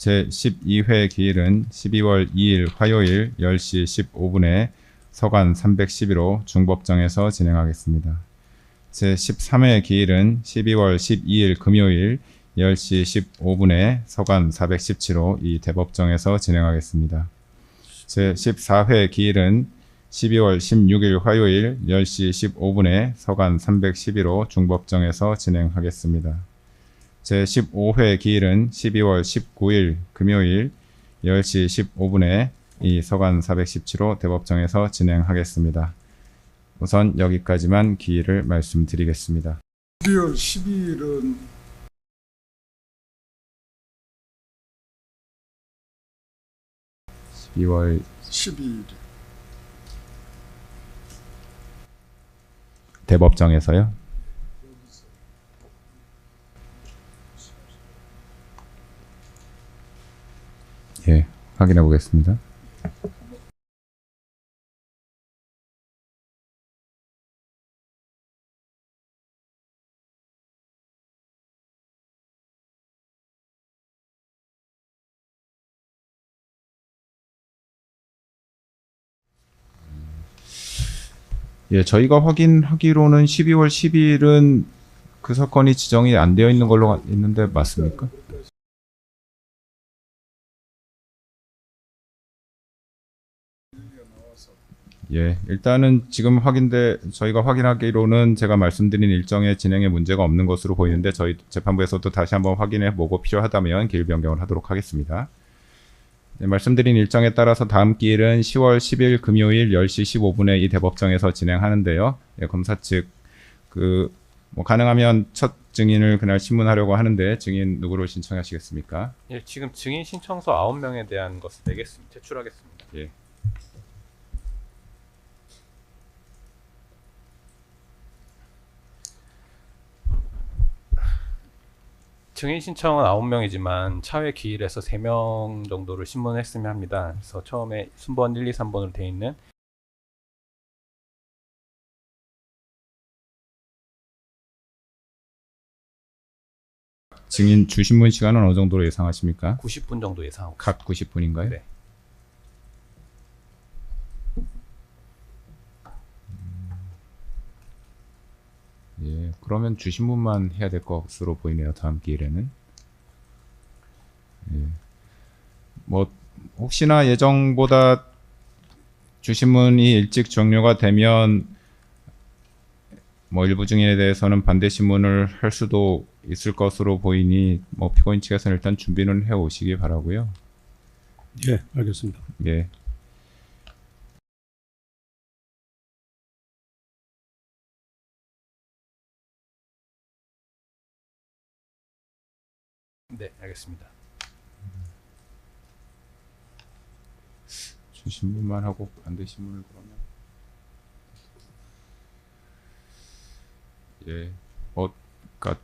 제12회 기일은 12월 2일 화요일 10시 15분에 서간 311호 중법정에서 진행하겠습니다. 제13회 기일은 12월 12일 금요일 10시 15분에 서간 417호 이 대법정에서 진행하겠습니다. 제14회 기일은 12월 16일 화요일 10시 15분에 서간 311호 중법정에서 진행하겠습니다. 제15회 기일은 12월 19일 금요일 10시 15분에 이 서간 417호 대법정에서 진행하겠습니다. 우선 여기까지만 기일을 말씀드리겠습니다. 12월 12일은 12월 12일. 대법정에서요. 예, 확인해 보겠습니다. 예, 저희가 확인하기로는 12월 10일은 그 사건이 지정이 안 되어 있는 걸로 있는데 맞습니까? 예, 일단은 지금 확인돼 저희가 확인하기로는 제가 말씀드린 일정의 진행에 문제가 없는 것으로 보이는데 저희 재판부에서도 다시 한번 확인해 보고 필요하다면 길 변경을 하도록 하겠습니다. 네, 말씀드린 일정에 따라서 다음 기일은 10월 10일 금요일 10시 15분에 이 대법정에서 진행하는데요. 예, 검사 측그 뭐 가능하면 첫 증인을 그날 신문하려고 하는데 증인 누구로 신청하시겠습니까? 예, 지금 증인 신청서 9명에 대한 것을 내겠습니다. 제출하겠습니다. 예. 증인 신청은 9명이지만 차회 기일에서 3명 정도를 신문했으면 합니다. 그래서 처음에 순번 1, 2, 3번으로 돼 있는 증인 주신문 시간은 어느 정도로 예상하십니까? 90분 정도 예상하고 각 90분인가요? 네. 예, 그러면 주신문만 해야 될 것으로 보이네요. 다음 기일에는. 예. 뭐 혹시나 예정보다 주신문이 일찍 종료가 되면 뭐 일부 증인에 대해서는 반대 신문을 할 수도 있을 것으로 보이니 뭐 피고인 측에서는 일단 준비는 해 오시기 바라고요. 예, 알겠습니다. 예. 네, 알겠습니다. 주신문만 하고 반대 신문을 그러면 예, 뭐, 그러니까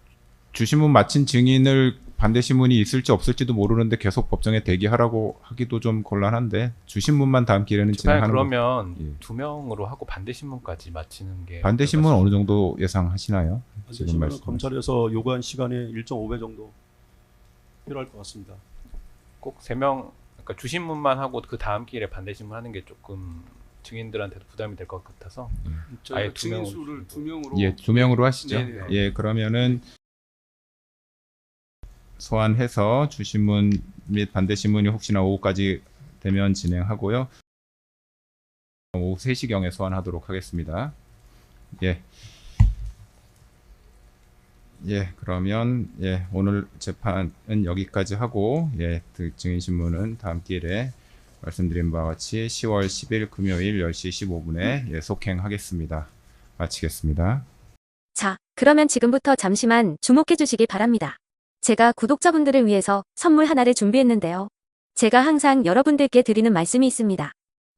주신문 마친 증인을 반대 신문이 있을지 없을지도 모르는데 계속 법정에 대기하라고 하기도 좀 곤란한데 주신문만 다음 기회는 진행하는 거. 그러면 예. 두 명으로 하고 반대 신문까지 마치는 게 반대 신문 어느 정도 예상하시나요? 지금 지금 말씀. 검찰에서 요구한 시간의 1.5배 정도 필요할 것 같습니다. 꼭 세 명 그러니까 주신문만 하고 그 다음 기일에 반대 신문 하는 게 조금 증인들한테도 부담이 될 것 같아서 아예 저희가 두 증인 명으로 수를 두 명으로 예, 두 명으로 하시죠. 네네. 예, 그러면은 소환해서 주신문 및 반대 신문이 혹시나 오후까지 되면 진행하고요. 오후 3시경에 소환하도록 하겠습니다. 예. 예, 그러면 예, 오늘 재판은 여기까지 하고 예, 그 증인 신문은 다음 기일에 말씀드린 바와 같이 10월 10일 금요일 10시 15분에 예, 속행하겠습니다. 마치겠습니다. 자, 그러면 지금부터 잠시만 주목해 주시기 바랍니다. 제가 구독자분들을 위해서 선물 하나를 준비했는데요. 제가 항상 여러분들께 드리는 말씀이 있습니다.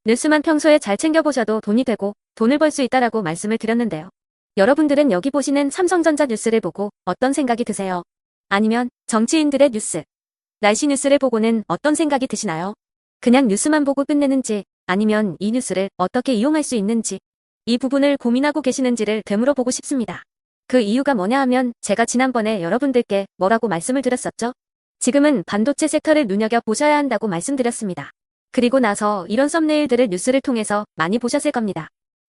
뉴스만 평소에 잘 챙겨보셔도 돈이 되고 돈을 벌 수 있다라고 말씀을 드렸는데요. 여러분들은 여기 보시는 삼성전자 뉴스를 보고 어떤 생각이 드세요? 아니면 정치인들의 뉴스, 날씨 뉴스를 보고는 어떤 생각이 드시나요? 그냥 뉴스만 보고 끝내는지 아니면 이 뉴스를 어떻게 이용할 수 있는지 이 부분을 고민하고 계시는지를 되물어 보고 싶습니다. 그 이유가 뭐냐 하면 제가 지난번에 여러분들께 뭐라고 말씀을 드렸었죠? 지금은 반도체 섹터를 눈여겨보셔야 한다고 말씀드렸습니다. 그리고 나서 이런 썸네일들을 뉴스를 통해서 많이 보셨을 겁니다.